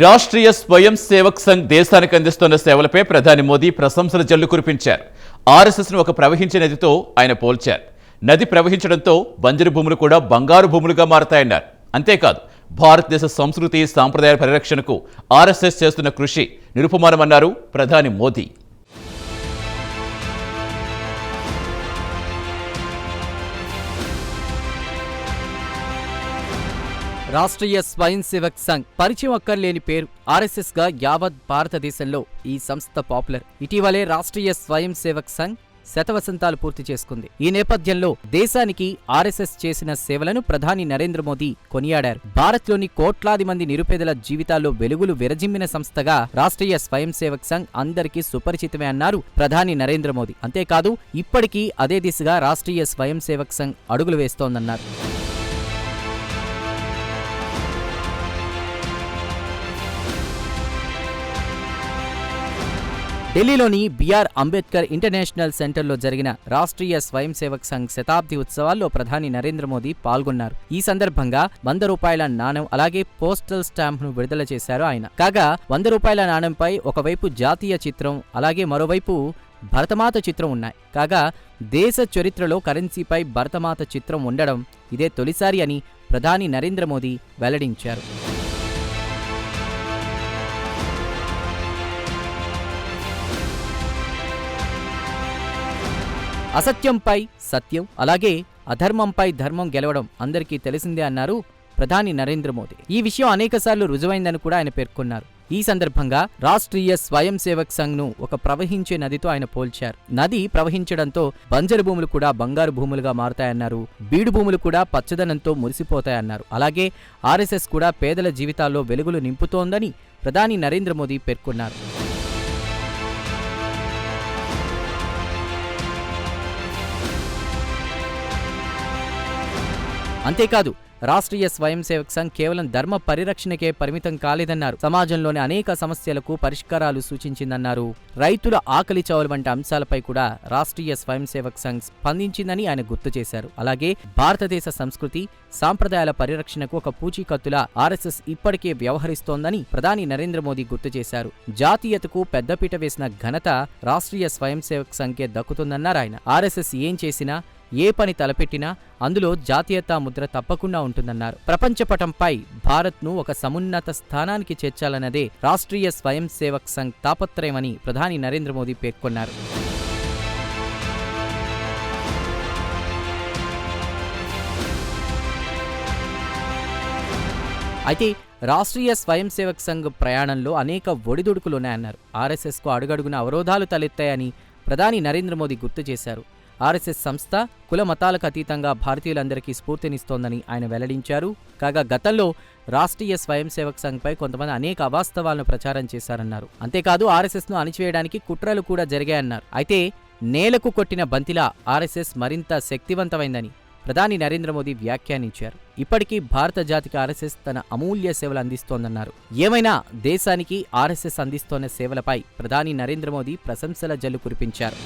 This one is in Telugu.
రాష్ట్రీయ స్వయం సేవక్ సంఘ్ దేశానికి అందిస్తున్న సేవలపై ప్రధాని మోదీ ప్రశంసల జల్లు కురిపించారు. ఆర్ఎస్ఎస్ను ఒక ప్రవహించే నదితో ఆయన పోల్చారు. నది ప్రవహించడంతో బంజరు భూములు కూడా బంగారు భూములుగా మారతాయన్నారు. అంతేకాదు భారతదేశ సంస్కృతి సాంప్రదాయాల పరిరక్షణకు ఆర్ఎస్ఎస్ చేస్తున్న కృషి నిరుపమానమన్నారు ప్రధాని మోదీ. రాష్ట్రీయ స్వయం సేవక్ సంఘ్ పరిచయం అక్కర్లేని పేరు. ఆర్ఎస్ఎస్గా యావత్ భారతదేశంలో ఈ సంస్థ పాపులర్. ఇటీవలే రాష్ట్రీయ స్వయం సేవక్ సంఘ్ శతవసంతాలు పూర్తి చేసుకుంది. ఈ నేపథ్యంలో దేశానికి ఆర్ఎస్ఎస్ చేసిన సేవలను ప్రధాని నరేంద్ర మోదీ కొనియాడారు. భారత్లోని కోట్లాది మంది నిరుపేదల జీవితాల్లో వెలుగులు విరజిమ్మిన సంస్థగా రాష్ట్రీయ స్వయం సేవక్ సంఘ్ అందరికీ సుపరిచితమే అన్నారు ప్రధాని నరేంద్ర మోదీ. అంతేకాదు ఇప్పటికీ అదే దిశగా రాష్ట్రీయ స్వయం సేవక్ సంఘ్ అడుగులు వేస్తోందన్నారు. ఢిల్లీలోని బిఆర్ అంబేద్కర్ ఇంటర్నేషనల్ సెంటర్లో జరిగిన రాష్ట్రీయ స్వయం సేవక్ సంఘ్ శతాబ్ది ఉత్సవాల్లో ప్రధాని నరేంద్ర మోదీ పాల్గొన్నారు. ఈ సందర్భంగా వంద రూపాయల నాణెం అలాగే పోస్టల్ స్టాంప్ను విడుదల చేశారు ఆయన. కాగా వంద రూపాయల నాణెంపై ఒకవైపు జాతీయ చిత్రం అలాగే మరోవైపు భరతమాత చిత్రం ఉన్నాయి. కాగా దేశ చరిత్రలో కరెన్సీపై భరతమాత చిత్రం ఉండడం ఇదే తొలిసారి అని ప్రధాని నరేంద్ర మోదీ వెల్లడించారు. అసత్యంపై సత్యం అలాగే అధర్మంపై ధర్మం గెలవడం అందరికీ తెలిసిందే అన్నారు ప్రధాని నరేంద్ర మోదీ. ఈ విషయం అనేకసార్లు రుజువైందని కూడా ఆయన పేర్కొన్నారు. ఈ సందర్భంగా రాష్ట్రీయ స్వయం సేవక్ సంఘ్ను ఒక ప్రవహించే నదితో ఆయన పోల్చారు. నది ప్రవహించడంతో బంజరు భూములు కూడా బంగారు భూములుగా మారతాయన్నారు. బీడు భూములు కూడా పచ్చదనంతో మురిసిపోతాయన్నారు. అలాగే ఆర్ఎస్ఎస్ కూడా పేదల జీవితాల్లో వెలుగులు నింపుతోందని ప్రధాని నరేంద్ర మోదీ పేర్కొన్నారు. అంతేకాదు రాష్ట్రీయ స్వయం సేవక్ సంఘ్ కేవలం ధర్మ పరిరక్షణకే పరిమితం కాలేదన్నారు. సమాజంలోని అనేక సమస్యలకు పరిష్కారాలు సూచించిందన్నారు. రైతుల ఆకలి చావులు వంటి అంశాలపై కూడా రాష్ట్రీయ స్వయం సేవక్ సంఘ్ స్పందించిందని ఆయన గుర్తు చేశారు. అలాగే భారతదేశ సంస్కృతి సాంప్రదాయాల పరిరక్షణకు ఒక పూచీకత్తులా ఆర్ఎస్ఎస్ ఇప్పటికే వ్యవహరిస్తోందని ప్రధాని నరేంద్ర మోదీ గుర్తు చేశారు. జాతీయతకు పెద్దపీట వేసిన ఘనత రాష్ట్రీయ స్వయం సేవక్ సంఘ్కే దక్కుతుందన్నారు ఆయన. ఆర్ఎస్ఎస్ ఏం చేసినా ఏ పని తలపెట్టినా అందులో జాతీయతా ముద్ర తప్పకుండా ఉంటుందన్నారు. ప్రపంచ పటంపై భారత్ను ఒక సమున్నత స్థానానికి చేర్చాలన్నదే రాష్ట్రీయ స్వయం సేవక్ సంఘ్ తాపత్రయమని ప్రధాని నరేంద్ర మోదీ పేర్కొన్నారు. అయితే రాష్ట్రీయ స్వయం సేవక్ సంఘ్ ప్రయాణంలో అనేక ఒడిదుడుకులున్నాయన్నారు. ఆర్ఎస్ఎస్కు అడుగడుగున అవరోధాలు తలెత్తాయని ప్రధాని నరేంద్ర మోదీ గుర్తు చేశారు. ఆర్ఎస్ఎస్ సంస్థ కుల మతాలకు అతీతంగా భారతీయులందరికీ స్ఫూర్తినిస్తోందని ఆయన వెల్లడించారు. కాగా గతంలో రాష్ట్రీయ స్వయం సేవక్ సంఘ్పై కొంతమంది అనేక అవాస్తవాలను ప్రచారం చేశారన్నారు. అంతేకాదు ఆర్ఎస్ఎస్ను అణిచివేయడానికి కుట్రలు కూడా జరిగాయన్నారు. అయితే నేలకు కొట్టిన బంతిలా ఆర్ఎస్ఎస్ మరింత శక్తివంతమైందని ప్రధాని నరేంద్ర మోదీ వ్యాఖ్యానించారు. ఇప్పటికీ భారత జాతికి ఆర్ఎస్ఎస్ తన అమూల్య సేవలు అందిస్తోందన్నారు. ఏమైనా దేశానికి ఆర్ఎస్ఎస్ అందిస్తోన్న సేవలపై ప్రధాని నరేంద్ర మోదీ ప్రశంసల జల్లు కురిపించారు.